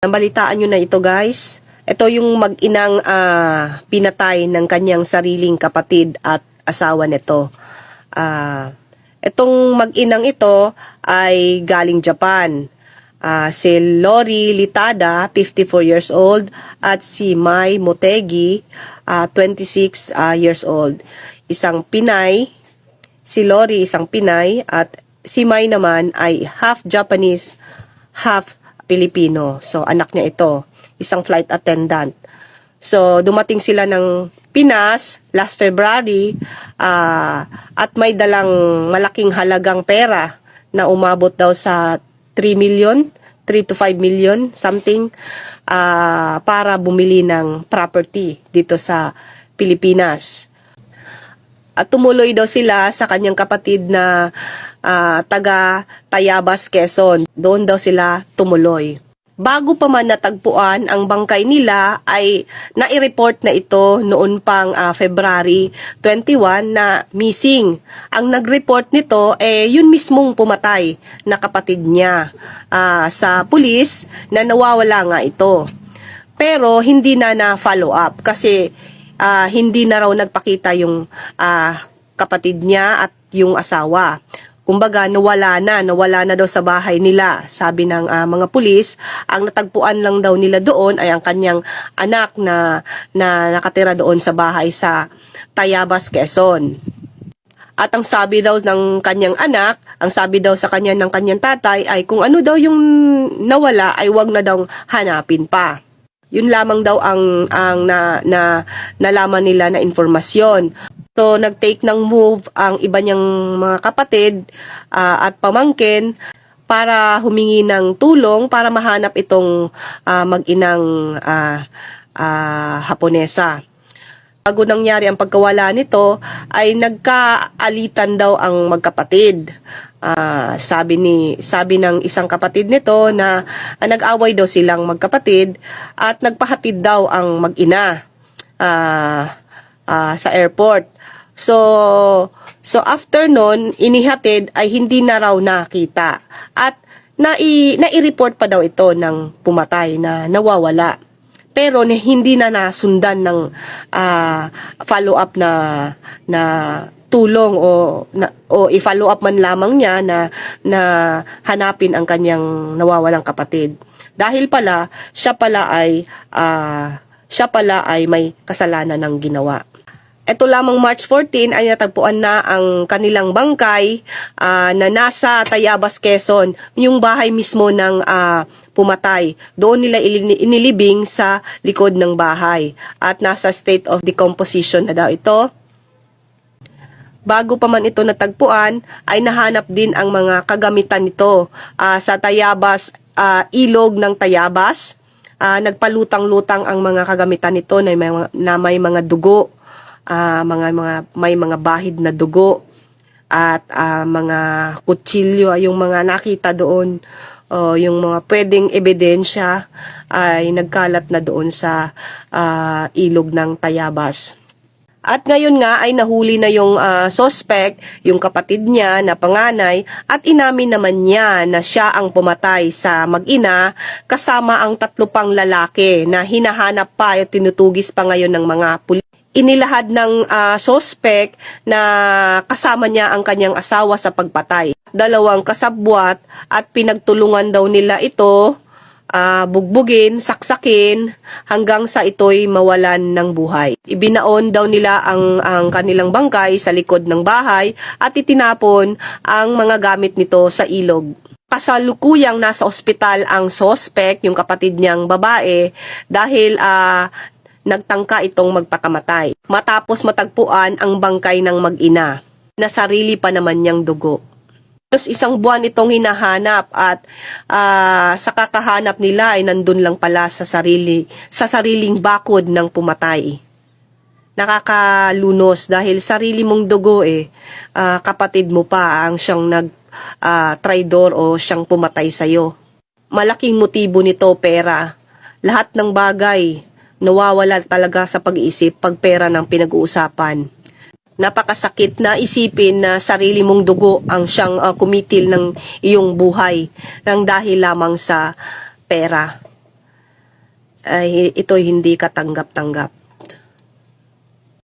Nabalitaan nyo na ito guys. Ito yung mag-inang ah, pinatay ng kanyang sariling kapatid at asawa nito. Ah, itong mag-inang ito ay galing Japan. Ah, si Lori Litada, 54 years old, at si Mai Motegi, ah, 26 ah, years old. Isang Pinay, si Lori isang Pinay, at si Mai naman ay half Japanese, half Pilipino. So, anak niya ito. Isang flight attendant. So, dumating sila ng Pinas last February ah, at may dalang malaking halagang pera na umabot daw sa 3 million, 3 to 5 million, something, ah, para bumili ng property dito sa Pilipinas. At tumuloy daw sila sa kanyang kapatid na ah, taga Tayabas, Quezon. Doon daw sila tumuloy. Bago pa man natagpuan ang bangkay nila ay nai-report na ito noon pang ah, February 21 na missing. Ang nag-report nito eh yun mismong pumatay na kapatid niya ah, sa pulis na nawawala nga ito. Pero hindi na na follow up kasi ah, hindi na raw nagpakita yung ah, kapatid niya at yung asawa. Kumbaga, nawala na, nawala na daw sa bahay nila. Sabi ng ah, mga pulis, ang natagpuan lang daw nila doon ay ang kanyang anak na, na nakatira doon sa bahay sa Tayabas, Quezon. At ang sabi daw ng kanyang anak, ang sabi daw sa kanya ng kanyang tatay ay kung ano daw yung nawala ay wag na daw hanapin pa. Yun lamang daw ang ang na, na nalaman nila na informasyon. So nag-take ng move ang iba niyang mga kapatid ah, at pamangkin para humingi ng tulong para mahanap itong ah, mag-inang ah, ah, Haponesa. Bago nangyari ang pagkawala nito, ay nagkaalitan daw ang magkapatid. Ah, sabi ni sabi ng isang kapatid nito na ah, nag-away daw silang magkapatid at nagpahatid daw ang mag-ina ah, ah, sa airport. So so after nun, inihatid ay hindi na raw nakita at nai nai-report pa daw ito ng pumatay na nawawala pero ni- hindi na nasundan ng ah, follow up na na tulong o na, o i-follow up man lamang niya na na hanapin ang kanyang nawawalang kapatid dahil pala siya pala ay ah, siya pala ay may kasalanan ng ginawa ito lamang March 14 ay natagpuan na ang kanilang bangkay ah, na nasa Tayabas, Quezon, yung bahay mismo ng ah, pumatay. Doon nila inilibing sa likod ng bahay at nasa state of decomposition na daw ito. Bago pa man ito natagpuan, ay nahanap din ang mga kagamitan nito ah, sa Tayabas, ah, ilog ng Tayabas. Ah, nagpalutang-lutang ang mga kagamitan nito na may na may mga dugo, ah, mga mga may mga bahid na dugo at ah, mga kutsilyo yung mga nakita doon o yung mga pwedeng ebidensya ay nagkalat na doon sa ah, ilog ng Tayabas. At ngayon nga ay nahuli na yung ah, suspect, yung kapatid niya na panganay at inamin naman niya na siya ang pumatay sa mag-ina kasama ang tatlo pang lalaki na hinahanap pa at tinutugis pa ngayon ng mga pulis. Inilahad ng ah, suspect na kasama niya ang kanyang asawa sa pagpatay. Dalawang kasabwat at pinagtulungan daw nila ito ah, bugbugin, saksakin hanggang sa ito'y mawalan ng buhay. Ibinaon daw nila ang, ang kanilang bangkay sa likod ng bahay at itinapon ang mga gamit nito sa ilog. Kasalukuyang nasa ospital ang suspect, yung kapatid niyang babae, dahil ah, nagtangka itong magpakamatay. Matapos matagpuan ang bangkay ng mag-ina na sarili pa naman niyang dugo. Tapos isang buwan itong hinahanap at ah, sa kakahanap nila ay nandun lang pala sa sarili sa sariling bakod ng pumatay. Nakakalunos dahil sarili mong dugo eh ah, kapatid mo pa ang siyang nag ah, traidor o siyang pumatay sa Malaking motibo nito pera. Lahat ng bagay nawawala talaga sa pag-iisip pag pera ng pinag-uusapan napakasakit na isipin na sarili mong dugo ang siyang ah, kumitil ng iyong buhay ng dahil lamang sa pera. ay ito'y hindi katanggap-tanggap.